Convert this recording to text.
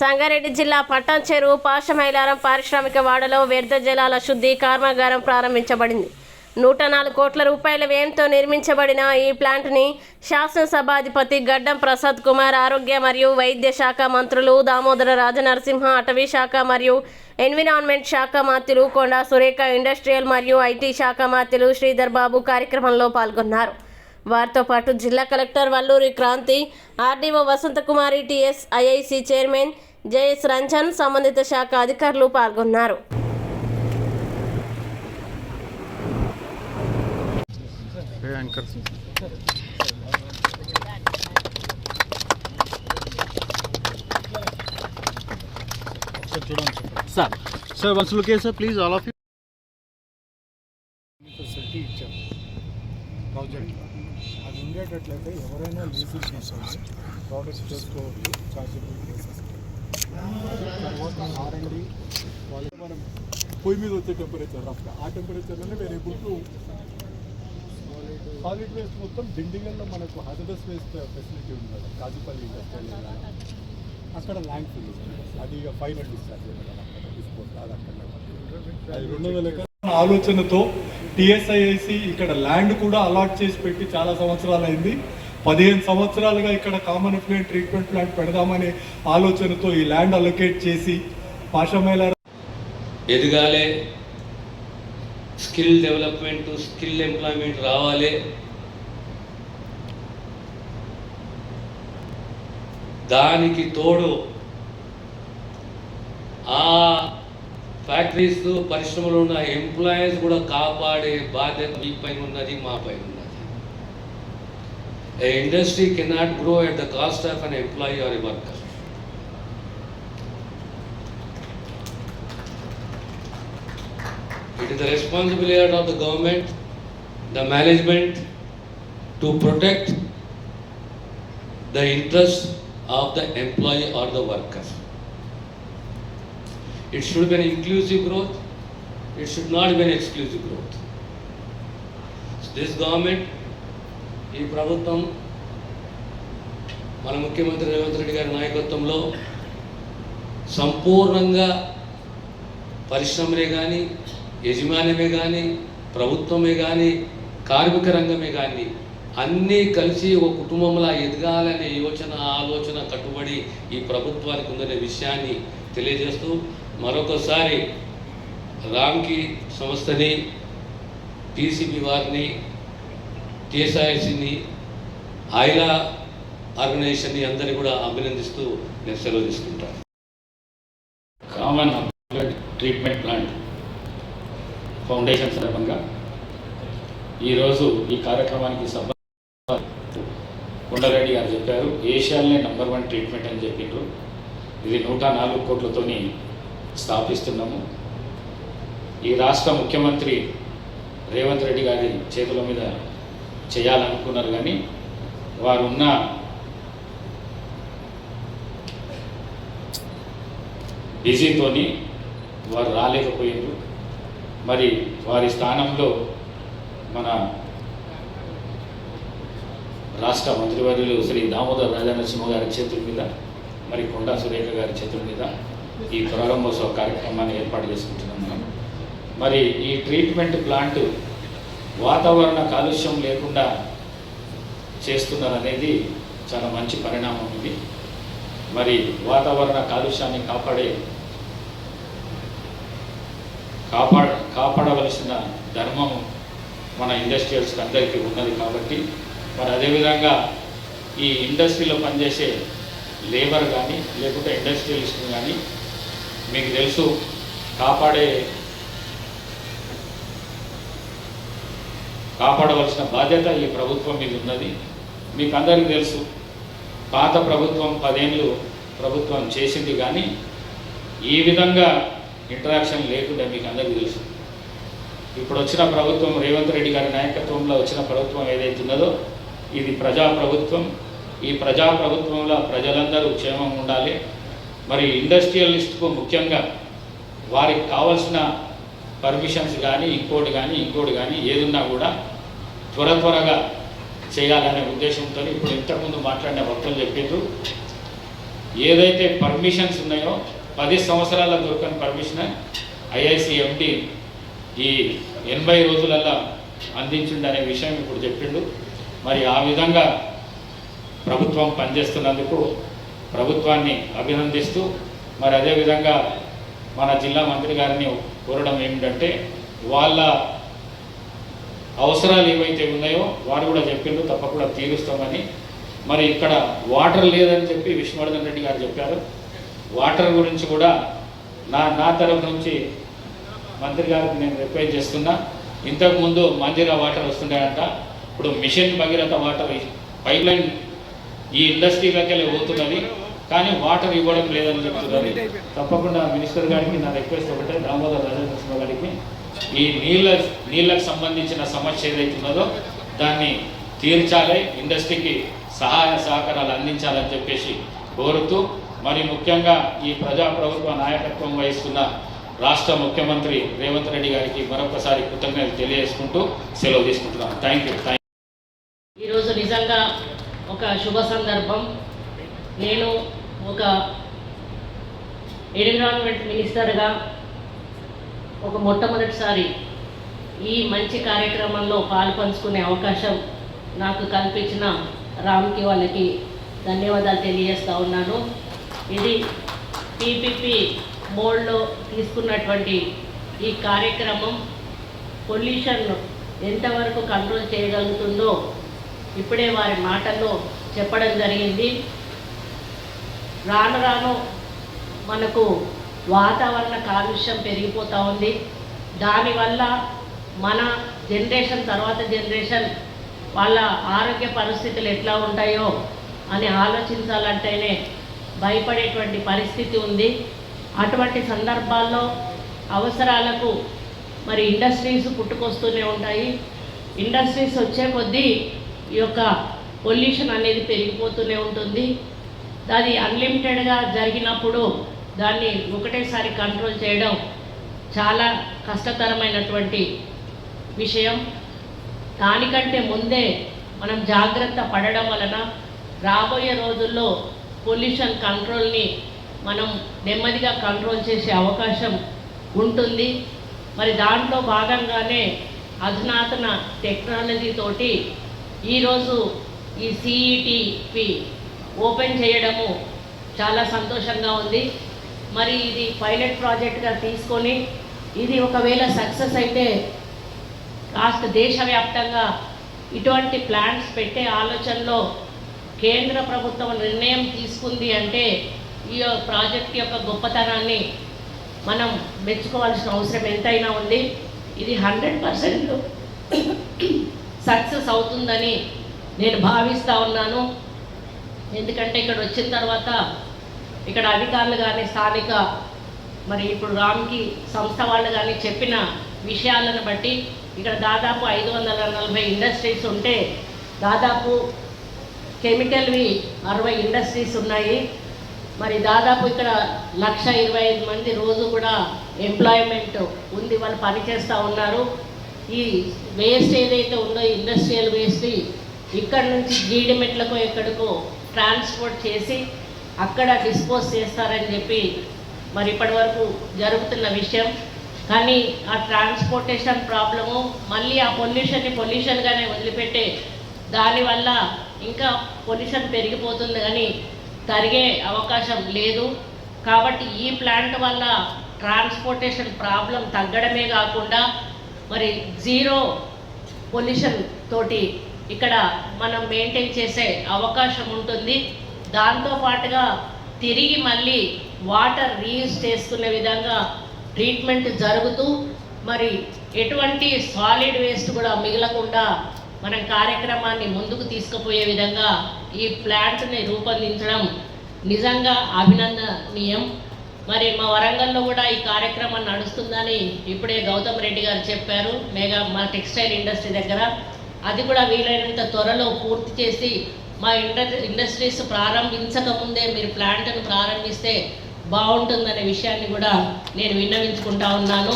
సంగారెడ్డి జిల్లా పట్టం చెరువు పాషమైలారం పారిశ్రామిక వాడలో వ్యర్థ జలాల శుద్ధి కర్మాగారం ప్రారంభించబడింది. నూట నాలుగు కోట్ల రూపాయల వ్యయంతో నిర్మించబడిన ఈ ప్లాంట్ని శాసనసభాధిపతి గడ్డం ప్రసాద్ కుమార్ ఆరోగ్య మరియు వైద్య శాఖ మంత్రులు దామోదర రాజనరసింహ అటవీ శాఖ మరియు ఎన్విరాన్మెంట్ శాఖ మాత్రులు కొండా సురేఖ ఇండస్ట్రియల్ మరియు ఐటీ శాఖ మంత్రులు శ్రీధర్ బాబు కార్యక్రమంలో పాల్గొన్నారు. వారితో పాటు జిల్లా collector Valluri Kranthi RDO Vasanthakumari TS IIC chairman JS Ranjan సంబంధిత శాఖ అధికారులు పాల్గొన్నారు. సార్ ఇచ్చాం ప్రాజెక్ట్ అది ఉండేటట్లయితే ఎవరైనా తీసుకొని ప్రోడక్ట్స్ చేసుకోవచ్చు చార్జబుల్ ప్లేసెస్ తర్వాత మనం పొయ్యి మీద వచ్చే టెంపరేచర్ రఫ్గా ఆ టెంపరేచర్లోనే వేరే గుడ్లు సాలిడ్ వేస్ట్ మొత్తం దిండిగల్లో మనకు హజరస్ వేస్ట్ ఫెసిలిటీ ఉంది కదా కాజుపల్లి ఇండస్ట్రియల్ అక్కడ ల్యాండ్ ఫిల్ అది ఇక ఫైనల్ డిశ్చార్జ్ అది రెండు వేల ఆలోచనతో టిఎస్ఐఐసి ఇక్కడ ల్యాండ్ కూడా అలాట్ చేసి పెట్టి చాలా సంవత్సరాలు అయింది పదిహేను సంవత్సరాలుగా ఇక్కడ కామన్ ఎఫ్లూయెంట్ ట్రీట్మెంట్ ప్లాంట్ పెడదామనే ఆలోచనతో ఈ ల్యాండ్ అలొకేట్ చేసి పాషమేళ ఎదగాలి. స్కిల్ డెవలప్మెంట్ స్కిల్ ఎంప్లాయ్మెంట్ రావాలి. దానికి తోడు ఆ ఫ్యాక్టరీస్ పరిశ్రమలో ఉన్న ఎంప్లాయీస్ కూడా కాపాడే బాధ్యత మీ పైన ఉన్నది మా పైన ఉన్నది. A industry cannot grow at the cost of an employee or a worker. It is the responsibility of the government, the management to protect the interests of the employee or the worker. It should be an inclusive growth, it should not be an exclusive growth. So this government ఈ ప్రభుత్వం మన ముఖ్యమంత్రి రేవంత్ రెడ్డి గారి నాయకత్వంలో సంపూర్ణంగా పరిశ్రమలే కానీ యజమాన్యమే కానీ ప్రభుత్వమే కానీ కార్మిక రంగమే కానీ అన్నీ కలిసి ఒక కుటుంబంలా ఎదగాలనే యోచన ఆలోచన కట్టుబడి ఈ ప్రభుత్వానికి ఉందనే విషయాన్ని తెలియజేస్తూ మరొకసారి రామ్కి సంస్థని పీసీబీ వారిని టీఎస్ఐసిని ఆయిలా ఆర్గనైజేషన్ని అందరినీ కూడా అభినందిస్తూ నేను సెలవు తీసుకుంటాను. Common blood treatment plant foundation సందర్భంగా ఈరోజు ఈ కార్యక్రమానికి సభ కొండరెడ్డి గారు చెప్పారు ఏషియాలోనే నంబర్ వన్ ట్రీట్మెంట్ అని చెప్పిండ్రు. ఇది నూట నాలుగు కోట్లతోని స్థాపిస్తున్నాము. ఈ రాష్ట్ర ముఖ్యమంత్రి రేవంత్ రెడ్డి గారి చేతుల మీద చేయాలనుకున్నారు కానీ వారున్న బిజీతోని వారు రాలేకపోయారు మరి వారి స్థానంలో మన రాష్ట్ర మంత్రివర్యులు శ్రీ దామోదర్ రాజనరసింహ గారి చేతుల మీద మరి కొండా సురేఖ గారి చేతుల మీద ఈ ప్రారంభోత్సవ కార్యక్రమాన్ని ఏర్పాటు చేసుకుంటున్నాం మనం. మరి ఈ ట్రీట్మెంట్ ప్లాంట్ వాతావరణ కాలుష్యం లేకుండా చేస్తున్నారనేది చాలా మంచి పరిణామం ఇది. మరి వాతావరణ కాలుష్యాన్ని కాపాడే కాపాడ కాపాడవలసిన ధర్మం మన ఇండస్ట్రియల్స్కి అందరికీ ఉన్నది కాబట్టి మరి అదేవిధంగా ఈ ఇండస్ట్రీలో పనిచేసే లేబర్ కానీ లేకుంటే ఇండస్ట్రియలిస్ట్ కానీ మీకు తెలుసు కాపాడే కాపాడవలసిన బాధ్యత ఈ ప్రభుత్వం మీద ఉన్నది. మీకు అందరికీ తెలుసు పాత ప్రభుత్వం పదేళ్ళు ప్రభుత్వం చేసింది కానీ ఈ విధంగా ఇంటరాక్షన్ లేకుండా మీకు అందరికీ తెలుసు. ఇప్పుడు వచ్చిన ప్రభుత్వం రేవంత్ రెడ్డి గారి నాయకత్వంలో వచ్చిన ప్రభుత్వం ఏదైతే ఉన్నదో ఇది ప్రజా ప్రభుత్వం. ఈ ప్రజా ప్రభుత్వంలో ప్రజలందరూ క్షేమం ఉండాలి. మరి ఇండస్ట్రియలిస్ట్కు ముఖ్యంగా వారికి కావాల్సిన పర్మిషన్స్ కానీ ఇంకోటి కానీ ఇంకోటి కానీ ఏదున్నా కూడా త్వర త్వరగా చేయాలనే ఉద్దేశంతో ఇప్పుడు ఇంతకుముందు మాట్లాడిన భక్తులు చెప్పిండ్రు ఏదైతే పర్మిషన్స్ ఉన్నాయో పది సంవత్సరాల దొరకని పర్మిషన్ ఐఐసి ఎండి ఈ ఎనభై రోజులల్లో అందించిండనే విషయం ఇప్పుడు చెప్పిండు. మరి ఆ విధంగా ప్రభుత్వం పనిచేస్తున్నందుకు ప్రభుత్వాన్ని అభినందిస్తూ మరి అదేవిధంగా మన జిల్లా మంత్రి గారిని కోరడం ఏమిటంటే వాళ్ళ అవసరాలు ఏవైతే ఉన్నాయో వారు కూడా చెప్పిండ్రు తప్పకుండా తీరుస్తామని. మరి ఇక్కడ వాటర్ లేదని చెప్పి విష్ణువర్ధన్ రెడ్డి గారు చెప్పారు. వాటర్ గురించి కూడా నా నా తరఫు నుంచి మంత్రి గారికి నేను రిక్వెస్ట్ చేస్తున్నా. ఇంతకుముందు మంజీరా వాటర్ వస్తుండేనంట ఇప్పుడు mission Bhagiratha water pipeline ఈ ఇండస్ట్రీలోకి వెళ్ళి పోతున్నది. కానీ వాటర్ ఇవ్వడం లేదని చెప్తున్నారు. తప్పకుండా మినిస్టర్ గారికి నా రిక్వెస్ట్ ఒకటే దామోదర్ రాజకృష్ణ గారికి. ఈ నీళ్ళ నీళ్ళకు సంబంధించిన సమస్య ఏదైతే ఉన్నదో దాన్ని తీర్చాలి ఇండస్ట్రీకి సహాయ సహకారాలు అందించాలని చెప్పేసి కోరుతూ మరి ముఖ్యంగా ఈ ప్రజాప్రభుత్వ నాయకత్వం వహిస్తున్న రాష్ట్ర ముఖ్యమంత్రి రేవంత్ రెడ్డి గారికి మరొకసారి కృతజ్ఞతలు తెలియజేసుకుంటూ సెలవు తీసుకుంటున్నాను. థ్యాంక్ యూ థ్యాంక్ ఈరోజు నిజంగా ఒక శుభ సందర్భం. నేను ఒక ఎన్విరాన్మెంట్ మినిస్టర్గా ఒక మొట్టమొదటిసారి ఈ మంచి కార్యక్రమంలో పాల్పంచుకునే అవకాశం నాకు కల్పించిన రామ్కి వాళ్ళకి ధన్యవాదాలు తెలియజేస్తా ఉన్నాను. ఇది పీపీపీ మోడ్లో తీసుకున్నటువంటి ఈ కార్యక్రమం పొల్యూషన్ ఎంతవరకు కంట్రోల్ చేయగలుగుతుందో ఇప్పుడే వారి మాటల్లో చెప్పడం జరిగింది. రాను రాను మనకు వాతావరణ కాలుష్యం పెరిగిపోతూ ఉంది. దానివల్ల మన జనరేషన్ తర్వాత జనరేషన్ వాళ్ళ ఆరోగ్య పరిస్థితులు ఎట్లా ఉంటాయో అని ఆలోచించాలంటేనే భయపడేటువంటి పరిస్థితి ఉంది. అటువంటి సందర్భాల్లో అవసరాలకు మరి ఇండస్ట్రీస్ పుట్టుకొస్తూనే ఉంటాయి. ఇండస్ట్రీస్ వచ్చే కొద్దీ ఈ యొక్క పొల్యూషన్ అనేది పెరిగిపోతూనే ఉంటుంది. అది అన్లిమిటెడ్గా జరిగినప్పుడు దాన్ని ఒకటేసారి కంట్రోల్ చేయడం చాలా కష్టతరమైనటువంటి విషయం. దానికంటే ముందే మనం జాగ్రత్త పడడం వలన రాబోయే రోజుల్లో పొల్యూషన్ కంట్రోల్ని మనం నెమ్మదిగా కంట్రోల్ చేసే అవకాశం ఉంటుంది. మరి దాంట్లో భాగంగానే అధునాతన టెక్నాలజీతోటి ఈరోజు ఈ సిఈటిపి ఓపెన్ చేయడము చాలా సంతోషంగా ఉంది. మరి ఇది పైలట్ ప్రాజెక్ట్గా తీసుకొని ఇది ఒకవేళ సక్సెస్ అయితే కాస్త దేశవ్యాప్తంగా ఇటువంటి ప్లాన్స్ పెట్టే ఆలోచనలో కేంద్ర ప్రభుత్వం నిర్ణయం తీసుకుంది అంటే ఈ ప్రాజెక్ట్ యొక్క గొప్పతనాన్ని మనం మెచ్చుకోవాల్సిన అవసరం ఎంతైనా ఉంది. ఇది హండ్రెడ్ పర్సెంట్ సక్సెస్ అవుతుందని నేను భావిస్తూ ఉన్నాను. ఎందుకంటే ఇక్కడ వచ్చిన తర్వాత ఇక్కడ అధికారులు కానీ స్థానిక మరి ఇప్పుడు రామ్కి సంస్థ వాళ్ళు కానీ చెప్పిన విషయాలను బట్టి ఇక్కడ దాదాపు ఐదు వందల నలభై ఇండస్ట్రీస్ ఉంటే దాదాపు కెమికల్వి అరవై ఇండస్ట్రీస్ ఉన్నాయి. మరి దాదాపు ఇక్కడ లక్ష ఇరవై ఐదు మంది రోజు కూడా ఎంప్లాయ్మెంట్ ఉంది వాళ్ళు పనిచేస్తూ ఉన్నారు. ఈ వేస్ట్ ఏదైతే ఉందో ఇండస్ట్రియల్ వేస్ట్ ఇక్కడ నుంచి జీడిమెట్లకు ఎక్కడికో ట్రాన్స్పోర్ట్ చేసి అక్కడ డిస్పోజ్ చేస్తారని చెప్పి మరి ఇప్పటి వరకు జరుగుతున్న విషయం. కానీ ఆ ట్రాన్స్పోర్టేషన్ ప్రాబ్లము మళ్ళీ ఆ పొల్యూషన్ని పొల్యూషన్గానే వదిలిపెట్టే దానివల్ల ఇంకా పొల్యూషన్ పెరిగిపోతుంది కానీ తరిగే అవకాశం లేదు. కాబట్టి ఈ ప్లాంట్ వల్ల ట్రాన్స్పోర్టేషన్ ప్రాబ్లం తగ్గడమే కాకుండా మరి జీరో పొల్యూషన్ తోటి ఇక్కడ మనం మెయింటైన్ చేసే అవకాశం ఉంటుంది. దాంతో పాటుగా తిరిగి మళ్ళీ వాటర్ రీయూజ్ చేసుకునే విధంగా ట్రీట్మెంట్ జరుగుతూ మరి ఎటువంటి సాలిడ్ వేస్ట్ కూడా మిగలకుండా మనం కార్యక్రమాన్ని ముందుకు తీసుకుపోయే విధంగా ఈ ప్లాంట్ని రూపొందించడం నిజంగా అభినందనీయం. మరి మా వరంగల్లో కూడా ఈ కార్యక్రమం నడుస్తుందని ఇప్పుడే గౌతమ్ రెడ్డి గారు చెప్పారు మెగా మా టెక్స్టైల్ ఇండస్ట్రీ దగ్గర. అది కూడా వీలైనంత త్వరలో పూర్తి చేసి మా ఇండస్ ఇండస్ట్రీస్ ప్రారంభించక ముందే మీరు ప్లాంట్ను ప్రారంభిస్తే బాగుంటుందనే విషయాన్ని కూడా నేను విన్నవించుకుంటా ఉన్నాను.